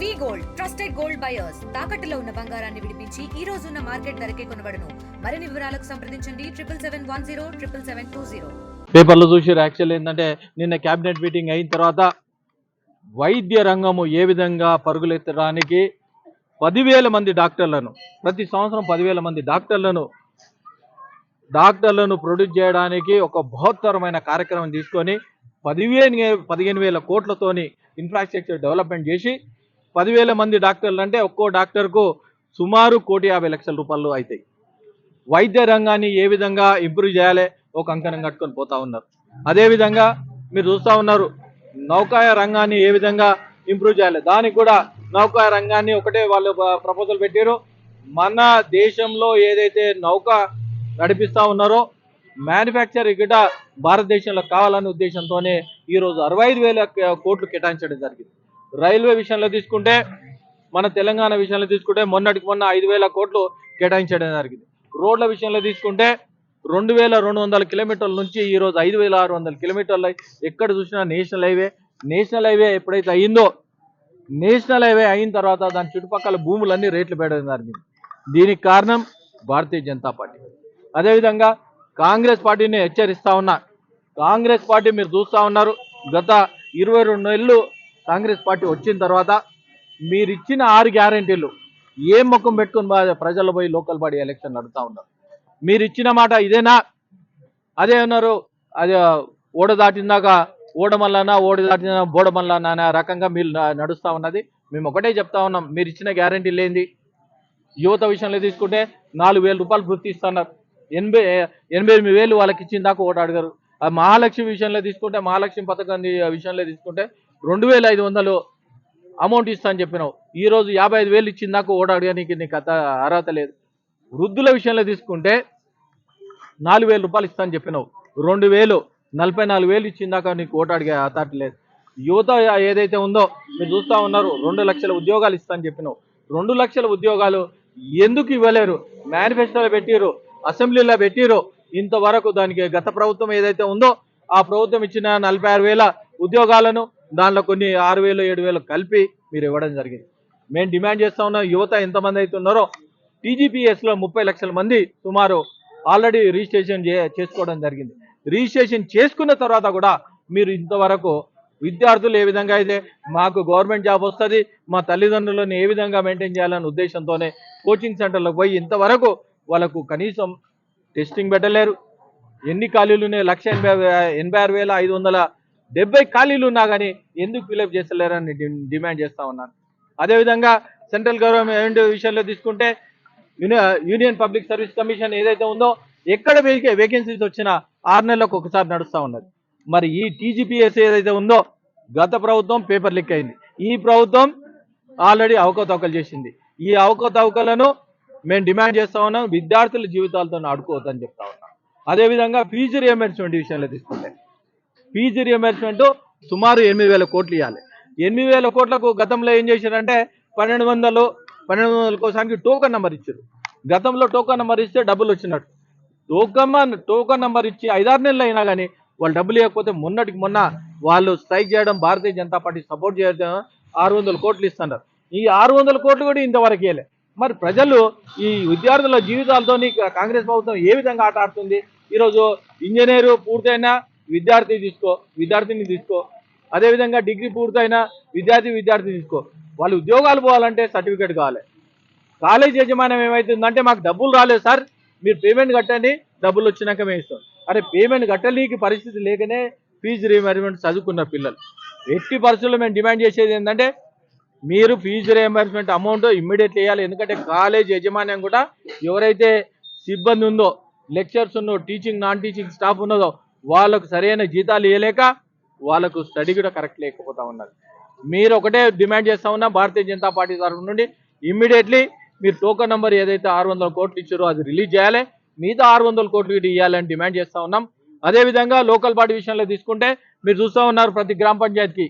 V gold trusted gold buyers తాకట్టులో ఉన్న బంగారాన్ని విడిపించి ఈ రోజు ఉన్న మార్కెట్ ధరకే కొనబడను. మరిన్ని వివరాలకు సంప్రదించండి. Triple seven one zero triple seven two zero పేపర్లో చూసి యాక్చువల్ ఏంటంటే నిన్న క్యాబినెట్ మీటింగ్ అయిన తర్వాత వైద్య రంగము ఏ విధంగా పరుగులెత్తడానికి పదివేల మంది డాక్టర్లను ప్రతి సంవత్సరం పదివేల మంది డాక్టర్లను డాక్టర్లను ప్రొడ్యూస్ చేయడానికి ఒక బృహత్తరమైన కార్యక్రమం తీసుకొని పదివేలు పదిహేను వేల కోట్లతోని ఇన్ఫ్రాస్ట్రక్చర్ డెవలప్మెంట్ చేసి పదివేల మంది డాక్టర్లు అంటే ఒక్కో డాక్టర్కు సుమారు కోటి యాభై లక్షల రూపాయలు అవుతాయి. వైద్య రంగాన్ని ఏ విధంగా ఇంప్రూవ్ చేయాలి? ఒక అంకణం కట్టుకొని పోతా ఉన్నారు. అదేవిధంగా మీరు చూస్తూ ఉన్నారు నౌకాయ రంగాన్ని ఏ విధంగా ఇంప్రూవ్ చేయాలి? దానికి కూడా నౌకాయ రంగాన్ని ఒకటే వాళ్ళు ప్రపోజల్ పెట్టారు మన దేశంలో ఏదైతే నౌక నడిపిస్తూ ఉన్నారో మ్యానుఫ్యాక్చర్ ఇక్కడ భారతదేశంలో కావాలనే ఉద్దేశంతోనే ఈరోజు అరవై ఐదు వేల కోట్లు కేటాయించడం జరిగింది. రైల్వే విషయంలో తీసుకుంటే మన తెలంగాణ విషయంలో తీసుకుంటే మొన్నటికి మొన్న ఐదు వేల కోట్లు కేటాయించడం జరిగింది. రోడ్ల విషయంలో తీసుకుంటే రెండు వేల రెండు వందల కిలోమీటర్ల నుంచి ఈరోజు ఐదు వేల ఆరు వందల కిలోమీటర్లు ఎక్కడ చూసినా నేషనల్ హైవే. నేషనల్ హైవే ఎప్పుడైతే అయిందో నేషనల్ హైవే అయిన తర్వాత దాని చుట్టుపక్కల భూములన్నీ రేట్లు పెట్టడం జరిగింది. దీనికి కారణం భారతీయ జనతా పార్టీ. అదేవిధంగా కాంగ్రెస్ పార్టీని హెచ్చరిస్తా ఉన్నా. కాంగ్రెస్ పార్టీ మీరు చూస్తూ ఉన్నారు గత ఇరవై రెండు నెలలు కాంగ్రెస్ పార్టీ వచ్చిన తర్వాత మీరు ఇచ్చిన ఆరు గ్యారంటీలు ఏ ముఖం పెట్టుకుని బా- ప్రజలు పోయి లోకల్ బాడీ ఎలక్షన్ నడుస్తూ ఉన్నారు? మీరు ఇచ్చిన మాట ఇదేనా? అదే అన్నారు అది ఓడ దాటిందాక ఓడమల్లనా ఓడి దాటిన బోడమల్లనా అనే రకంగా మీరు నడుస్తూ ఉన్నది. మేము ఒకటే చెప్తా ఉన్నాం మీరు ఇచ్చిన గ్యారంటీ లేనిది. యువత విషయంలో తీసుకుంటే నాలుగు వేల రూపాయలు వృత్తి ఇస్తున్నారు. ఎనభై ఎనభై ఎనిమిది వేలు వాళ్ళకి ఇచ్చిన దాకా ఓటు అడిగారు. ఆ మహాలక్ష్మి విషయంలో తీసుకుంటే మహాలక్ష్మి పథకం విషయంలో తీసుకుంటే రెండు వేల ఐదు వందలు అమౌంట్ ఇస్తా అని చెప్పినావు. ఈరోజు యాభై ఐదు వేలు ఇచ్చింది నాకు ఓటు నీకు కథ అర్హత లేదు. వృద్ధుల విషయంలో తీసుకుంటే నాలుగు వేల రూపాయలు ఇస్తా అని చెప్పినావు. రెండు వేలు నలభై నాలుగు వేలు ఇచ్చిందాక నీకు ఓటు అడిగే లేదు. యువత ఏదైతే ఉందో మీరు చూస్తూ ఉన్నారు రెండు లక్షల ఉద్యోగాలు ఇస్తా అని చెప్పినావు. రెండు లక్షల ఉద్యోగాలు ఎందుకు ఇవ్వలేరు? మేనిఫెస్టోలో పెట్టిరు అసెంబ్లీలో పెట్టిరు ఇంతవరకు దానికి గత ప్రభుత్వం ఏదైతే ఉందో ఆ ప్రభుత్వం ఇచ్చిన నలభై ఆరు వేల ఉద్యోగాలను దాంట్లో కొన్ని ఆరు వేలు ఏడు వేలు కలిపి మీరు ఇవ్వడం జరిగింది. మేము డిమాండ్ చేస్తా ఉన్న యువత ఎంతమంది అయితే ఉన్నారో టీజీపీఎస్లో ముప్పై లక్షల మంది సుమారు ఆల్రెడీ రిజిస్ట్రేషన్ చే చేసుకోవడం జరిగింది. రిజిస్ట్రేషన్ చేసుకున్న తర్వాత కూడా మీరు ఇంతవరకు విద్యార్థులు ఏ విధంగా అయితే మాకు గవర్నమెంట్ జాబ్ వస్తుంది మా తల్లిదండ్రులను ఏ విధంగా మెయింటైన్ చేయాలనే ఉద్దేశంతోనే కోచింగ్ సెంటర్లకు పోయి ఇంతవరకు వాళ్ళకు కనీసం టెస్టింగ్ పెట్టలేరు. ఎన్ని ఖాళీలు లక్ష ఎనభై ఎనభై ఆరు వేల ఐదు వందల డెబ్బై ఖాళీలు ఉన్నా కానీ ఎందుకు ఫిలప్ చేస్తలేరని డిమాండ్ చేస్తా ఉన్నాను. అదేవిధంగా సెంట్రల్ గవర్నమెంట్ విషయంలో తీసుకుంటే యూనియన్ పబ్లిక్ సర్వీస్ కమిషన్ ఏదైతే ఉందో ఎక్కడ వేకెన్సీస్ వచ్చినా ఆరు నెలలకు ఒకసారి నడుస్తూ ఉన్నది. మరి ఈ టీజీపీఎస్ ఏదైతే ఉందో గత ప్రభుత్వం పేపర్ లీక్ అయింది. ఈ ప్రభుత్వం ఆల్రెడీ అవకతవకలు చేసింది. ఈ అవకతవకలను మేము డిమాండ్ చేస్తా ఉన్నాం విద్యార్థుల జీవితాలతో ఆడుకోవద్దని చెప్తా ఉన్నాం. అదేవిధంగా ఫీజు రియంబర్స్మెంట్ విషయంలో తీసుకుంటే ఫీజు రియంబర్స్మెంట్ సుమారు ఎనిమిది వేల కోట్లు ఇవ్వాలి ఎనిమిది వేల కోట్లకు గతంలో ఏం చేశారంటే పన్నెండు వందలు పన్నెండు వందల కోసానికి టోకన్ నెంబర్ ఇచ్చారు. గతంలో టోకన్ నెంబర్ ఇస్తే డబ్బులు వచ్చినట్టు. టోకన్ టోకన్ నెంబర్ ఇచ్చి ఐదారు నెలలు అయినా కానీ వాళ్ళు డబ్బులు ఇవ్వకపోతే మొన్నటికి మొన్న వాళ్ళు స్ట్రైక్ చేయడం భారతీయ జనతా పార్టీ సపోర్ట్ చేయడం ఆరు వందల కోట్లు ఇస్తున్నారు. ఈ ఆరు వందల కోట్లు కూడా ఇంతవరకు ఇవ్వలే మరి ప్రజలు ఈ విద్యార్థుల జీవితాలతో కాంగ్రెస్ ప్రభుత్వం ఏ విధంగా ఆట ఆడుతుంది? ఈరోజు ఇంజనీరు పూర్తయినా విద్యార్థి తీసుకో విద్యార్థిని తీసుకో. అదేవిధంగా డిగ్రీ పూర్తయిన విద్యార్థి విద్యార్థి తీసుకో. వాళ్ళు ఉద్యోగాలు పోవాలంటే సర్టిఫికేట్ కావాలి. కాలేజ్ యజమానం ఏమవుతుందంటే మాకు డబ్బులు రాలేదు సార్ మీరు పేమెంట్ కట్టండి డబ్బులు వచ్చినాక మేము ఇస్తాం. అరే పేమెంట్ కట్టలేకి పరిస్థితి లేకనే ఫీజు రీఎంబర్స్మెంట్ చదువుకున్న పిల్లలు. ఎట్టి పరిస్థితుల్లో మేము డిమాండ్ చేసేది ఏంటంటే మీరు ఫీజు రియంబర్స్మెంట్ అమౌంట్ ఇమ్మీడియట్లీ వేయాలి ఎందుకంటే కాలేజ్ యజమాన్యం కూడా ఎవరైతే సిబ్బంది ఉందో లెక్చర్స్ ఉన్నో టీచింగ్ నాన్ టీచింగ్ స్టాఫ్ ఉన్నదో వాళ్ళకు సరైన జీతాలు ఇవ్వలేక వాళ్ళకు స్టడీ కూడా కరెక్ట్ లేకపోతా ఉన్నది మీరు ఒకటే డిమాండ్ చేస్తా ఉన్నా భారతీయ జనతా పార్టీ తరఫు నుండి ఇమ్మీడియట్లీ మీరు టోకన్ నెంబర్ ఏదైతే ఆరు వందల కోట్లు ఇచ్చారో అది రిలీజ్ చేయాలి. మిగతా ఆరు వందల కోట్లు ఇవ్వాలని డిమాండ్ చేస్తా ఉన్నాం. అదేవిధంగా లోకల్ పార్టీ విషయంలో తీసుకుంటే మీరు చూస్తూ ఉన్నారు ప్రతి గ్రామ పంచాయతీకి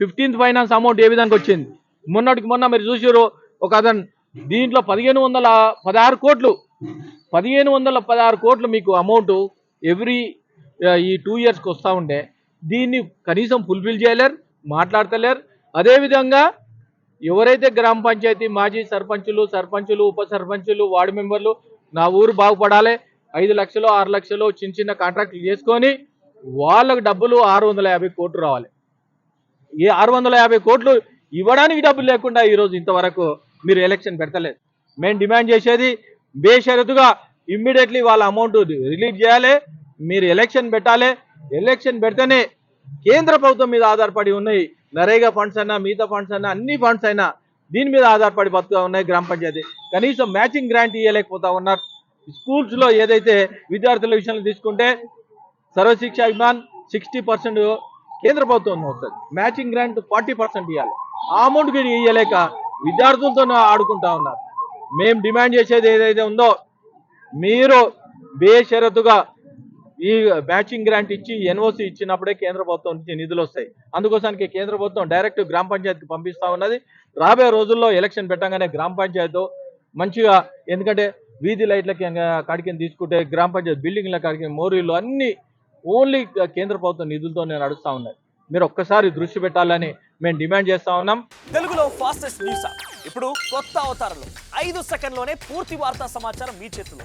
ఫిఫ్టీన్త్ ఫైనాన్స్ అమౌంట్ ఏ విధంగా వచ్చింది? మొన్నటికి మొన్న మీరు చూసారు ఒక అతను దీంట్లో పదిహేను వందల పదహారు కోట్లు పదిహేను వందల పదహారు కోట్లు మీకు అమౌంట్ ఎవ్రీ ఈ టూ ఇయర్స్కి వస్తూ ఉండే దీన్ని కనీసం ఫుల్ఫిల్ చేయలేరు మాట్లాడతలేరు. అదేవిధంగా ఎవరైతే గ్రామ పంచాయతీ మాజీ సర్పంచులు సర్పంచులు ఉప సర్పంచులు వార్డు మెంబర్లు నా ఊరు బాగుపడాలి ఐదు లక్షలు ఆరు లక్షలు చిన్న చిన్న కాంట్రాక్టులు చేసుకొని వాళ్ళకు డబ్బులు ఆరు వందల యాభై కోట్లు రావాలి. ఈ ఆరు వందల యాభై కోట్లు ఇవ్వడానికి డబ్బులు లేకుండా ఈరోజు ఇంతవరకు మీరు ఎలక్షన్ పెడతలేదు. మేము డిమాండ్ చేసేది బేషరతుగా ఇమ్మీడియట్లీ వాళ్ళ అమౌంట్ రిలీజ్ చేయాలి. మీరు ఎలక్షన్ పెట్టాలి ఎలక్షన్ పెడితేనే కేంద్ర ప్రభుత్వం మీద ఆధారపడి ఉన్నాయి. నరేగా ఫండ్స్ అయినా మిగతా ఫండ్స్ అయినా అన్ని ఫండ్స్ అయినా దీని మీద ఆధారపడి బతుకుతా ఉన్నాయి గ్రామ పంచాయతీ. కనీసం మ్యాచింగ్ గ్రాంట్ ఇవ్వలేకపోతా ఉన్నారు. స్కూల్స్లో ఏదైతే విద్యార్థుల విషయంలో తీసుకుంటే సర్వశిక్ష అభిమాన్ సిక్స్టీ పర్సెంట్ కేంద్ర ప్రభుత్వం వస్తుంది. మ్యాచింగ్ గ్రాంట్ ఫార్టీ పర్సెంట్ ఇవ్వాలి ఆ అమౌంట్ కూడా ఇవ్వలేక విద్యార్థులతో ఆడుకుంటా ఉన్నారు. మేము డిమాండ్ చేసేది ఏదైతే ఉందో మీరు బేషరతుగా ఈ మ్యాచింగ్ గ్రాంట్ ఇచ్చి ఎన్ఓసి ఇచ్చినప్పుడే కేంద్ర ప్రభుత్వం నుంచి నిధులు వస్తాయి. అందుకోసానికి కేంద్ర ప్రభుత్వం డైరెక్ట్ గ్రామ పంచాయతీకి పంపిస్తా ఉన్నది. రాబోయే రోజుల్లో ఎలక్షన్ పెట్టగానే గ్రామ పంచాయతీ మంచిగా ఎందుకంటే వీధి లైట్లకి కాడికి తీసుకుంటే గ్రామ పంచాయతీ బిల్డింగ్ల కాడికి మోరీలు అన్ని ఓన్లీ కేంద్ర ప్రభుత్వం నిధులతో నడుస్తూ ఉన్నాయి. మీరు ఒక్కసారి దృష్టి పెట్టాలని మేము డిమాండ్ చేస్తా ఉన్నాం. తెలుగులో ఫాస్టెస్ట్ న్యూస్. ఇప్పుడు కొత్త అవతారంలో ఐదు సెకండ్లోనే పూర్తి వార్తా సమాచారం మీ చేతిలో.